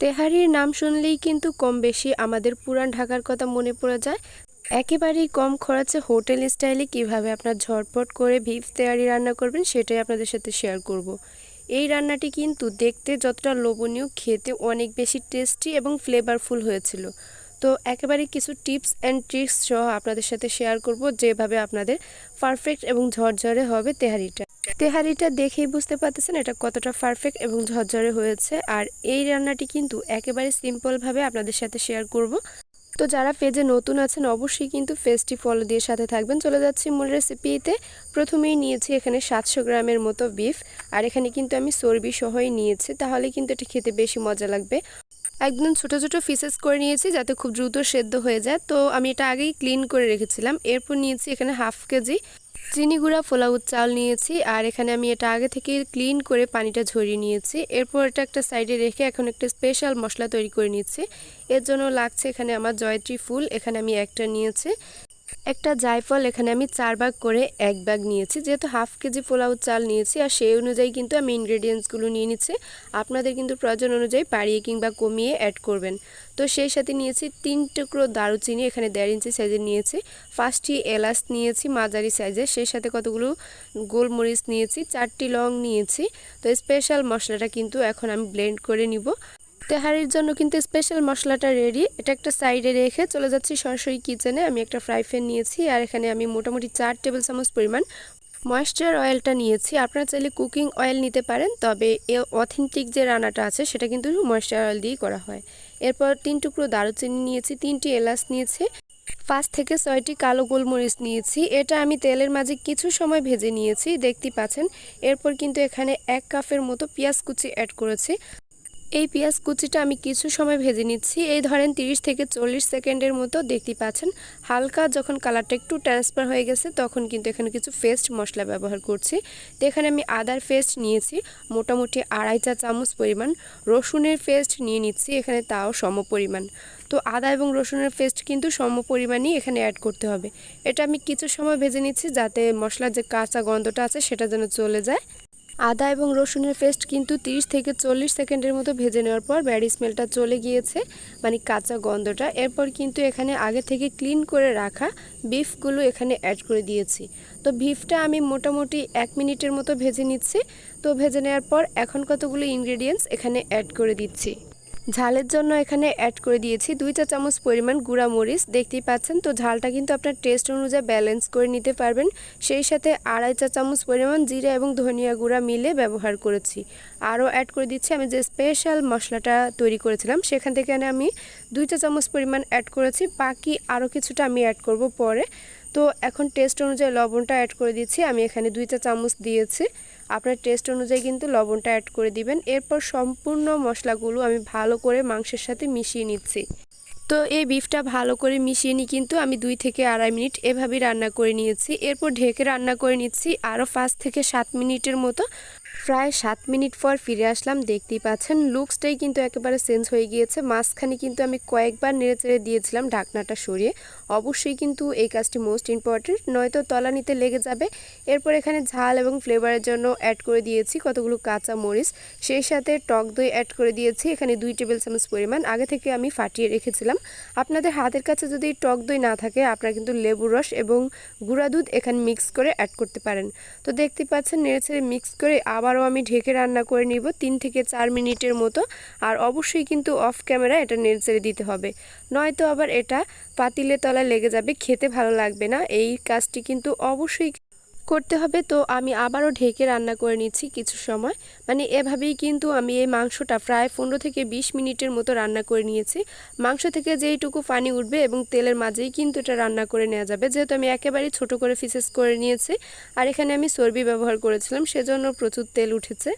তেহারির নাম শুনলেই কিন্তু কম বেশি আমাদের পুরান ঢাকার কথা মনে পড়ে যায়। একেবারেই কম খরচে হোটেল স্টাইলে কীভাবে আপনার ঝটপট করে ভিফ তেহারি রান্না করবেন সেটাই আপনাদের সাথে শেয়ার করব। এই রান্নাটি কিন্তু দেখতে যতটা লোভনীয়, খেতে অনেক বেশি টেস্টি এবং ফ্লেভারফুল হয়েছিল। তো একেবারে কিছু টিপস অ্যান্ড ট্রিক্স সহ আপনাদের সাথে শেয়ার করব যেভাবে আপনাদের পারফেক্ট এবং ঝরঝরে হবে তেহারিটা। তেহারিটা দেখেই বুঝতে পারতেছেন এটা কতটা পারফেক্ট এবং ঝরঝরে হয়েছে। আর এই রান্নাটি কিন্তু একেবারে সিম্পলভাবে আপনাদের সাথে শেয়ার করব। তো যারা পেজে নতুন আছেন, অবশ্যই কিন্তু ফেসটি ফলো দিয়ে সাথে থাকবেন। চলে যাচ্ছি মূল রেসিপিতে প্রথমেই নিয়েছি এখানে সাতশো গ্রামের মতো বিফ আর এখানে কিন্তু আমি চর্বি সহই নিয়েছি, তাহলে কিন্তু এটা খেতে বেশি মজা লাগবে। একদম ছোট ছোট পিসেস করে নিয়েছি যাতে খুব দ্রুত সেদ্ধ হয়ে যায়। তো আমি এটা আগেই ক্লিন করে রেখেছিলাম। এরপর নিয়েছি এখানে হাফ কেজি চিনি গুঁড়া ফোলাউত চাল নিয়েছি আর এখানে আমি এটা আগে থেকে ক্লিন করে পানিটা ঝরিয়ে নিয়েছি। এরপর এটা একটা সাইডে রেখে এখন একটা স্পেশাল মশলা তৈরি করে নিয়েছি এর জন্য লাগছে এখানে আমার জয়ত্রী ফুল। এখানে আমি একটা নিয়েছি। একটা জায়ফল এখানে আমি চার ভাগ করে এক ব্যাগ নিয়েছি। যেহেতু হাফ কেজি পোলাও চাল নিয়েছি আর সেই অনুযায়ী কিন্তু আমি ইনগ্রেডিয়েন্টসগুলো নিয়ে নিচ্ছি। আপনাদের কিন্তু প্রয়োজন অনুযায়ী বাড়িয়ে কিংবা কমিয়ে অ্যাড করবেন। তো সেই সাথে নিয়েছি তিন টুকরো দারুচিনি, এখানে দেড় ইঞ্চি সাইজের নিয়েছি। পাঁচটি এলাচ নিয়েছি মাঝারি সাইজের। সেই সাথে কতগুলো গোলমরিচ নিয়েছি, চারটি লং নিয়েছি। তো স্পেশাল মশলাটা কিন্তু এখন আমি ব্লেন্ড করে নিব। তেহারির জন্য কিন্তু স্পেশাল মশলাটা রেডি এটা একটা সাইডে রেখে চলে যাচ্ছি সরাসরি কিচেনে আমি একটা ফ্রাই প্যান নিয়েছি আর এখানে আমি মোটামুটি চার টেবিল চামচ পরিমাণ ময়েশ্চার অয়েলটা নিয়েছি। আপনারা চাইলে কুকিং অয়েল নিতে পারেন, তবে এ অথেন্টিক যে রান্নাটা আছে, সেটা কিন্তু ময়েশ্চার অয়েল দিয়েই করা হয়। এরপর তিন টুকরো দারুচিনি নিয়েছি, তিনটি এলাচ নিয়েছি, পাঁচ থেকে ছয়টি কালো গোলমরিচ নিয়েছি। এটা আমি তেলের মাঝে কিছু সময় ভেজে নিয়েছি দেখতে পাচ্ছেন। এরপর কিন্তু এখানে এক কাপের মতো পেঁয়াজ কুচি অ্যাড করেছি। এই পেঁয়াজ কুচিটা আমি কিছু সময় ভেজে নিচ্ছি। এই ধরেন 30 থেকে চল্লিশ সেকেন্ডের মতো দেখতে পাচ্ছেন। হালকা যখন কালারটা একটু ট্রান্সফার হয়ে গেছে, তখন কিন্তু এখানে কিছু ফেস্ট মশলা ব্যবহার করছি। তো এখানে আমি আদার পেস্ট নিয়েছি, মোটামুটি আড়াই চা চামচ পরিমাণ। রসুনের পেস্ট নিয়ে নিচ্ছি, এখানে তাও সম পরিমাণ। তো আদা এবং রসুনের পেস্ট কিন্তু সম পরিমাণই এখানে অ্যাড করতে হবে। এটা আমি কিছু সময় ভেজে নিচ্ছি যাতে মশলার যে কাঁচা গন্ধটা আছে, সেটা যেন চলে যায়। আদা এবং রসুনের পেস্ট কিন্তু 30 থেকে চল্লিশ সেকেন্ডের মতো ভেজে নেওয়ার পর ব্যাড স্মেলটা চলে গিয়েছে মানে কাঁচা গন্ধটা। এরপর কিন্তু এখানে আগে থেকে ক্লিন করে রাখা বিফগুলো এখানে অ্যাড করে দিয়েছি। তো বিফটা আমি মোটামুটি এক মিনিটের মতো ভেজে নিচ্ছি। তো ভেজে নেওয়ার পর এখন কতগুলো ইনগ্রেডিয়েন্টস এখানে অ্যাড করে দিচ্ছি। ঝালের জন্য এখানে অ্যাড করে দিয়েছি দুই চা চামচ পরিমাণ গুঁড়া মরিচ। দেখতেই পাচ্ছেন তো ঝালটা কিন্তু আপনার টেস্ট অনুযায়ী ব্যালেন্স করে নিতে পারবেন। সেই সাথে আড়াই চা চামচ পরিমাণ জিরা এবং ধনিয়া গুঁড়া মিলে ব্যবহার করেছি। আরও অ্যাড করে দিচ্ছি, আমি যে স্পেশাল মশলাটা তৈরি করেছিলাম, সেখান থেকে আমি দুই চা চামচ পরিমাণ অ্যাড করেছি। বাকি আরও কিছুটা আমি অ্যাড করব পরে। তো এখন টেস্ট অনুযায়ী লবণটা অ্যাড করে দিচ্ছি, আমি এখানে দুই চা চামচ দিয়েছি। আপনার টেস্ট অনুযায়ী কিন্তু লবণটা অ্যাড করে দিবেন। এরপর সম্পূর্ণ মশলাগুলো আমি ভালো করে মাংসের সাথে মিশিয়ে নিচ্ছি। তো এই বিফটা ভালো করে মিশিয়ে নিই কিন্তু আমি দুই থেকে আড়াই মিনিট এভাবেই রান্না করে নিয়েছি। এরপর ঢেকে রান্না করে নিচ্ছি আরও পাঁচ থেকে সাত মিনিটের মতো। প্রায় সাত মিনিট পর ফিরে আসলাম, দেখতেই পাচ্ছেন লুকসটাই কিন্তু একেবারে চেঞ্জ হয়ে গিয়েছে। মাঝখানে কিন্তু আমি কয়েকবার নেড়ে চেড়ে দিয়েছিলাম ঢাকনাটা সরিয়ে। অবশ্যই কিন্তু এই কাজটি মোস্ট ইম্পর্টেন্ট নয়তো তলা নিতে লেগে যাবে। এরপর এখানে ঝাল এবং ফ্লেভারের জন্য অ্যাড করে দিয়েছি কতগুলো কাঁচা মরিচ। সেই সাথে টক দই অ্যাড করে দিয়েছি, এখানে দুই টেবিল চামচ পরিমাণ। আগে থেকে আমি ফাটিয়ে রেখেছিলাম। আপনাদের হাতের কাছে যদি টক দই না থাকে, আপনারা কিন্তু লেবুর রস এবং গুঁড়া দুধ এখানে মিক্স করে অ্যাড করতে পারেন। তো দেখতে পাচ্ছেন নেড়ে ছেড়ে মিক্স করে আবারও আমি ঢেকে রান্না করে নিব তিন থেকে চার মিনিটের মতো। আর অবশ্যই কিন্তু অফ ক্যামেরা এটা নেড়ে দিতে হবে। নয়তো আবার এটা পাতিলে তলায় লেগে যাবে, খেতে ভালো লাগবে না। এই কাজটি কিন্তু অবশ্যই করতে হবে, তো আমি আবারও ঢেকে রান্না করে নিচ্ছি কিছু সময়। মানে এভাবেই কিন্তু আমি এই মাংসটা প্রায় পনেরো থেকে ২০ মিনিটের মতো রান্না করে নিয়েছি। মাংস থেকে যেইটুকু পানি উঠবে এবং তেলের মাঝেই কিন্তু এটা রান্না করে নেওয়া যাবে। যেহেতু আমি একেবারেই ছোট করে ফিসেস করে নিয়েছি আর এখানে আমি চর্বি ব্যবহার করেছিলাম, সেজন্য প্রচুর তেল উঠেছে।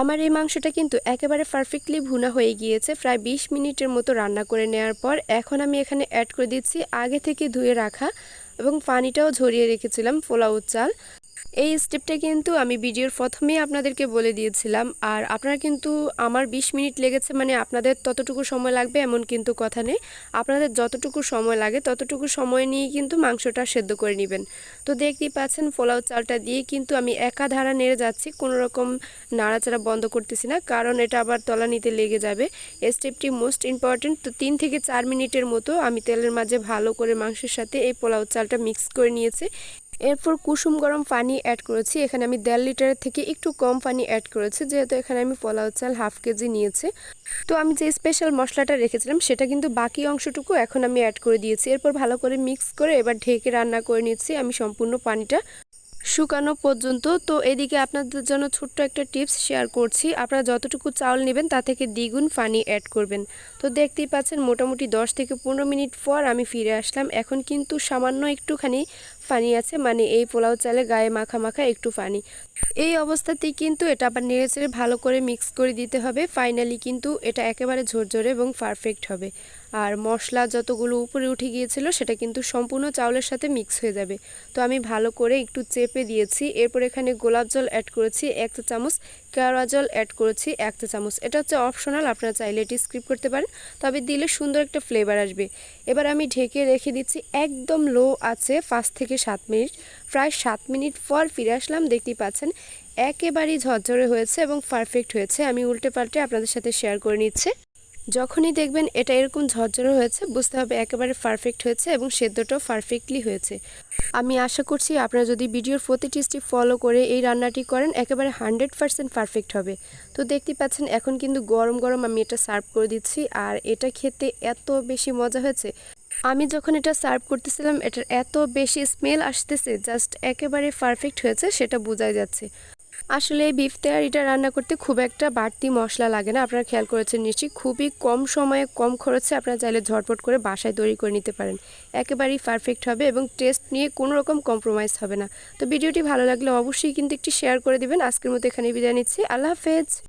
আমার এই মাংসটা কিন্তু একেবারে পারফেক্টলি ভুনা হয়ে গিয়েছে প্রায় ২০ মিনিটের মতো রান্না করে নেওয়ার পর। এখন আমি এখানে অ্যাড করে দিচ্ছি আগে থেকে ধুয়ে রাখা এবং পানিটাও ঝরিয়ে রেখেছিলাম ফোলাউ চাল। এই স্টেপটা কিন্তু আমি ভিডিওর প্রথমেই আপনাদেরকে বলে দিয়েছিলাম। আর আপনারা কিন্তু আমার ২০ মিনিট লেগেছে মানে আপনাদের ততটুকু সময় লাগবে এমন কিন্তু কথা নেই। আপনাদের যতটুকু সময় লাগে, ততটুকু সময় নিয়ে কিন্তু মাংসটা সেদ্ধ করে নেবেন। তো দেখতেই পাচ্ছেন, পোলাও চালটা দিয়ে কিন্তু আমি একা ধারা নেড়ে যাচ্ছি, কোনো রকম নাড়াচাড়া বন্ধ করতেছি না, কারণ এটা আবার তলা নিতে লেগে যাবে। এই স্টেপটি মোস্ট ইম্পর্টেন্ট তো তিন থেকে চার মিনিটের মতো আমি তেলের মাঝে ভালো করে মাংসের সাথে এই পোলাও চালটা মিক্স করে নিয়েছি। এরপর কুসুম গরম পানি অ্যাড করেছি। এখানে আমি দেড় লিটারের থেকে একটু কম পানি অ্যাড করেছি, যেহেতু এখানে আমি পোলাও চাল হাফ কেজি নিয়েছি। তো আমি যে স্পেশাল মশলাটা রেখেছিলাম, সেটা কিন্তু বাকি অংশটুকু এখন আমি অ্যাড করে দিয়েছি। এরপর ভালো করে মিক্স করে এবার ঢেকে রান্না করে নিচ্ছি আমি সম্পূর্ণ পানিটা শুকানো পর্যন্ত। তো এদিকে আপনাদের জন্য ছোট্ট একটা টিপস শেয়ার করছি। আপনারা যতটুকু চাউল নেবেন, তা থেকে দ্বিগুণ পানি অ্যাড করবেন। তো দেখতেই পাচ্ছেন, মোটামুটি 10 থেকে পনেরো মিনিট পর আমি ফিরে আসলাম। এখন কিন্তু সামান্য একটুখানি পানি আছে মানে এই পোলাও চালে গায়ে মাখা মাখা একটু পানি এই অবস্থাতেই কিন্তু এটা আবার নেড়েচেড়ে ভালো করে মিক্স করে দিতে হবে। ফাইনালি কিন্তু এটা একেবারে ঝোরঝোরে এবং পারফেক্ট হবে। আর মশলা যতগুলো উপরে উঠে গিয়েছিল, সেটা কিন্তু সম্পূর্ণ চাউলের সাথে মিক্স হয়ে যাবে। তো আমি ভালো করে একটু চেপে দিয়েছি। এরপর এখানে গোলাপ জল অ্যাড করেছি, এক চা চামচ। কেওড়া জল অ্যাড করেছি, এক চা চামচ। এটা হচ্ছে অপশনাল আপনারা চাইলে এটি স্কিপ করতে পারেন। তবে দিলে সুন্দর একটা ফ্লেভার আসবে। এবার আমি ঢেকে রেখে দিচ্ছি, একদম লো আছে, পাঁচ থেকে সাত মিনিট। প্রায় সাত মিনিট পর ফিরে আসলাম, দেখতেই পাচ্ছেন, একেবারেই ঝরঝরে হয়েছে এবং পারফেক্ট হয়েছে। আমি উল্টে পাল্টে আপনাদের সাথে শেয়ার করে নিচ্ছি। যখনই দেখবেন এটা এরকম ঝরঝরে হয়েছে, বুঝতে হবে একেবারে পারফেক্ট হয়েছে এবং সেদ্ধটাও পারফেক্টলি হয়েছে। আমি আশা করছি আপনারা যদি ভিডিওর প্রতিটি স্টেপ ফলো করে এই রান্নাটি করেন, একেবারে হান্ড্রেড পারসেন্ট পারফেক্ট হবে। তো দেখতে পাচ্ছেন এখন কিন্তু গরম গরম আমি এটা সার্ভ করে দিচ্ছি, আর এটা খেতে এত বেশি মজা হয়েছে। আমি যখন এটা সার্ভ করতেছিলাম, এটার এত বেশি স্মেল আসতেছে জাস্ট একেবারে পারফেক্ট হয়েছে, সেটা বোঝাই যাচ্ছে। আসলে এই বিফ তেয়ারিটা রান্না করতে খুব একটা বাড়তি মশলা লাগে না। আপনারা খেয়াল করেছেন নিশ্চয়ই, খুবই কম সময়ে, কম খরচে আপনারা চাইলে ঝটপট করে বাসায় তৈরি করে নিতে পারেন। একেবারেই পারফেক্ট হবে এবং টেস্ট নিয়ে কোনো রকম কম্প্রোমাইজ হবে না। তো ভিডিওটি ভালো লাগলে অবশ্যই কিন্তু একটি শেয়ার করে দিবেন। আজকের মতো এখানে বিদায় নিচ্ছি। আল্লাহ হাফেজ।